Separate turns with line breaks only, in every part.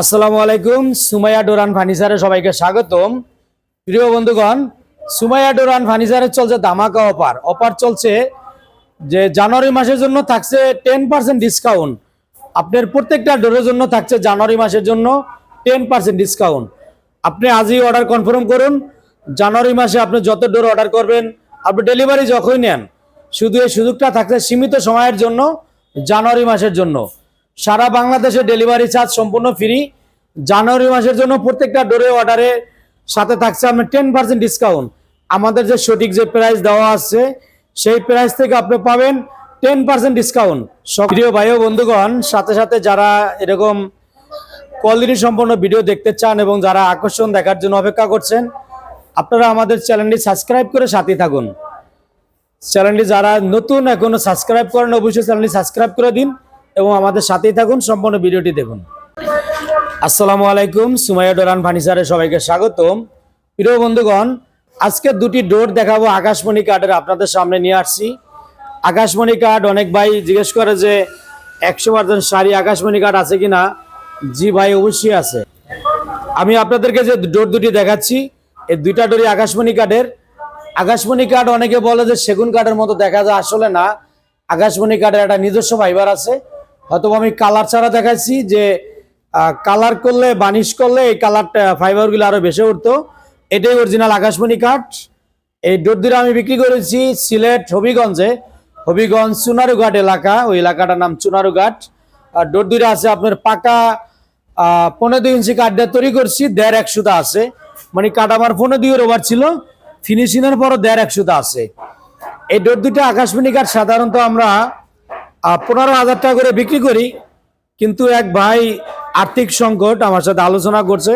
আসসালামু আলাইকুম, সুমাইয়া ডোরান ফার্নিচারে সবাইকে স্বাগতম। প্রিয় বন্ধুগণ, সুমাইয়া ডোরান ফার্নিচারে চলছে ধামাকা অফার। অফার চলছে যে জানুয়ারি মাসের জন্য থাকছে টেন পার্সেন্ট ডিসকাউন্ট আপনার প্রত্যেকটা ডোরের জন্য থাকছে জানুয়ারি মাসের জন্য টেন পার্সেন্ট ডিসকাউন্ট আপনি আজই অর্ডার কনফার্ম করুন। জানুয়ারি মাসে আপনি যত ডোর অর্ডার করবেন, আপনি ডেলিভারি যখনই নেন, শুধু এই সুযোগটা থাকছে সীমিত সময়ের জন্য, জানুয়ারি মাসের জন্য। সারা বাংলাদেশে ডেলিভারি চার্জ সম্পূর্ণ ফ্রি জানুয়ারি মাসের জন্য প্রত্যেকটা ডোরে অর্ডারে সাথে থাকছে আপনার টেন পার্সেন্ট ডিসকাউন্ট আমাদের যে সঠিক যে প্রাইস দেওয়া আছে, সেই প্রাইস থেকে আপনি পাবেন টেন পার্সেন্ট ডিসকাউন্ট সক্রিয় ভাই বন্ধুগণ, সাথে সাথে যারা এরকম কোয়ালিটি সম্পন্ন ভিডিও দেখতে চান এবং যারা আকর্ষণ দেখার জন্য অপেক্ষা করছেন, আপনারা আমাদের চ্যানেলটি সাবস্ক্রাইব করে সাথে থাকুন। চ্যানেলটি যারা নতুন এখনও সাবস্ক্রাইব করেন, অবশ্যই চ্যানেলটি সাবস্ক্রাইব করে দিন। এবং আমাদের সাথেই থাকুন, সম্পূর্ণ ভিডিওটি দেখুন। আসসালামু আলাইকুম, সুমাইয়া ডোরান ফার্নিচারে সবাইকে স্বাগতম। প্রিয় বন্ধুগণ, আজকে দুটি ডোর দেখাবো আকাশমণি কার্ডের আপনাদের সামনে নিয়ে আসছি। আকাশমণি কার্ড অনেক ভাই জিজ্ঞেস করে যে, একশো পার্সেন্ট শাড়ি আকাশমণি কার্ড আছে কিনা? জি ভাই, অবশ্যই আছে। আমি আপনাদেরকে যে ডোর দুটি দেখাচ্ছি, এই দুইটা ডোরই আকাশমণি কার্ডের আকাশমণি কার্ড অনেকে বলে যে সেগুন কার্ডের মতো দেখা যায়, আসলে না। আকাশমণি কার্ডের একটা নিজস্ব ফাইবার আছে। হয়তো আমি কালার ছাড়া দেখাচ্ছি যে কালার করলে বানিশ করলে এই কালারটা ফাইবারগুলো আরও বেশি উঠতো। এটাই অরিজিনাল আকাশমণি কাঠ। এই ডোর দুটো আমি বিক্রি করেছি সিলেট হবিগঞ্জে। হবিগঞ্জ চুনারুঘাট এলাকা, ওই এলাকাটার নাম চুনারুঘাট। আর ডোর দুটো আছে আপনার পাকা পনেরো দুই ইঞ্চি কাঠ দিয়ে তৈরি করছি, দেড় একশোটা আছে। মানে কাঠ আমার পনেরো দুই ওভার ছিল ফিনিশিং এর পরও দেড় একশোটা আছে। এই ডোর দুটো আকাশমণি কাঠ, সাধারণত আমরা পনেরো হাজার টাকা করে বিক্রি করি। কিন্তু এক ভাই আর্থিক সংকট, আমার সাথে আলোচনা করছে।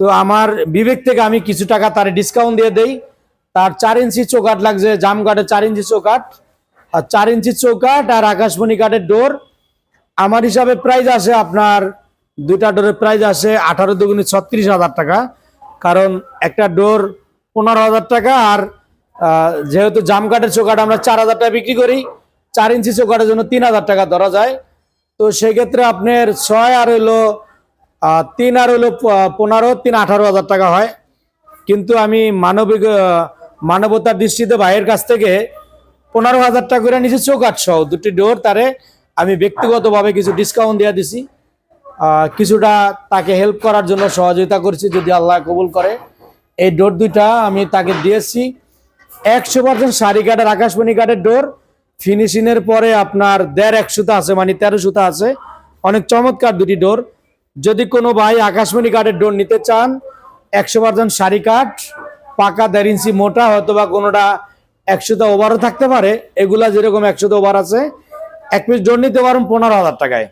তো আমার বিবেক থেকে আমি কিছু টাকা তার ডিসকাউন্ট দিয়ে দেই। তার চার ইঞ্চি চৌকাট লাগছে জাম কাঠের চার ইঞ্চি চৌকাট আর চার ইঞ্চি চৌকাট আর আকাশমণি কাঠের ডোর। আমার হিসাবে প্রাইস আসে আপনার, দুইটা ডোরের প্রাইস আসে আঠারো দুগুণে ছত্রিশ হাজার টাকা। কারণ একটা ডোর পনেরো হাজার টাকা আর যেহেতু জাম কাঠের চৌকাট আমরা চার হাজার টাকা বিক্রি করি চার ইঞ্চি চৌকাটের জন্য তিন হাজার টাকা ধরা যায়। তো সেক্ষেত্রে আপনার ছয় আর হইল তিন আর হইল পনেরো, তিন আঠারো হাজার টাকা হয়। কিন্তু আমি মানবিক মানবতার দৃষ্টিতে ভাইয়ের কাছ থেকে পনেরো হাজার টাকা করে নিচে চৌকাট সহ। দুটি ডোর তারে আমি ব্যক্তিগতভাবে কিছু ডিসকাউন্ট দিয়ে দিছি। কিছুটা তাকে হেল্প করার জন্য সহযোগিতা করছি যদি আল্লাহ কবুল করে। এই ডোর দুইটা আমি তাকে দিয়েছি। একশো পার্সেন্ট শাড়ি কাঠের, আকাশমণি কাঠের ডোর। ফিনিশিং এর পরে আপনার দেড় একশোটা আছে মানে তেরো সুতা আছে। অনেক চমৎকার দুটি ডোর। যদি কোনো ভাই আকাশমণি কাঠের ডোর নিতে চান, একশো পার্সেন্ট শাড়ি কাঠ, পাকা দেড় ইঞ্চি মোটা হয়তো বা কোনোটা একশোটা ওভারও থাকতে পারে। এগুলা যেরকম একশোটা ওভার আছে, এক পিস ডোর নিতে পারেন পনেরো হাজার টাকায়।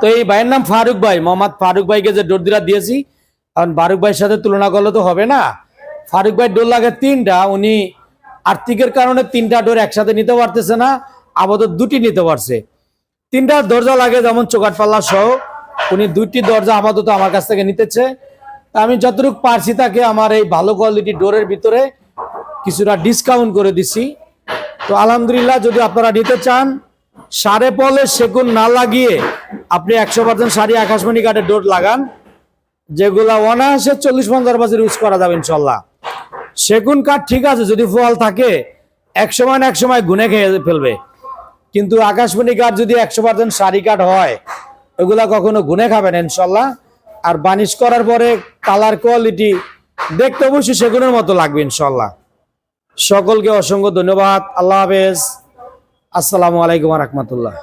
তো এই ভাইয়ের নাম ফারুক ভাই, মোহাম্মদ ফারুক ভাইকে যে ডোর দিরা দিয়েছি কারণ ফারুক ভাইয়ের সাথে তুলনা করলে তো হবে না। ফারুক ভাই ডোর লাগে তিনটা, উনি আর্থিকের কারণে তিনটা ডোর একসাথে নিতে পারতেছে না, আপাতত দুটি নিতে পারছে। তিনটা দরজা লাগে যেমন চোকাট পাল্লা সহ, উনি দুইটি দরজা আপাতত আমার কাছ থেকে নিতেছে। তা আমি যতটুকু পারছি তাকে আমার এই ভালো কোয়ালিটি ডোরের ভিতরে কিছুটা ডিসকাউন্ট করে দিছি। তো আলহামদুলিল্লাহ, যদি আপনারা নিতে চান, সাড়ে পলে সেগুন না লাগিয়ে আপনি একশো পার্সেন্ট শাড়ি আকাশমণি কাঠের ডোর লাগান, যেগুলা অনায়াসে চল্লিশ পঞ্চাশ বছর ইউজ করা যাবে ইনশাল্লাহ। সেগুন কাঠ ঠিক আছে, যদি ফল থাকে, এক সময় না এক সময় গুনে খেয়ে ফেলবে। কিন্তু আকাশমণি কাঠ যদি একশো পার্সেন্ট সারি কাঠ হয় এগুলা কখনো গুনে খাবেন ইনশাল্লাহ। আর বানিশ করার পরে কালার কোয়ালিটি দেখতে অবশ্যই সেগুনের মতো লাগবে ইনশাল্লাহ। সকলকে অসংখ্য ধন্যবাদ। আল্লাহ হাফেজ। আসসালামু আলাইকুম রহমতুল্লাহ।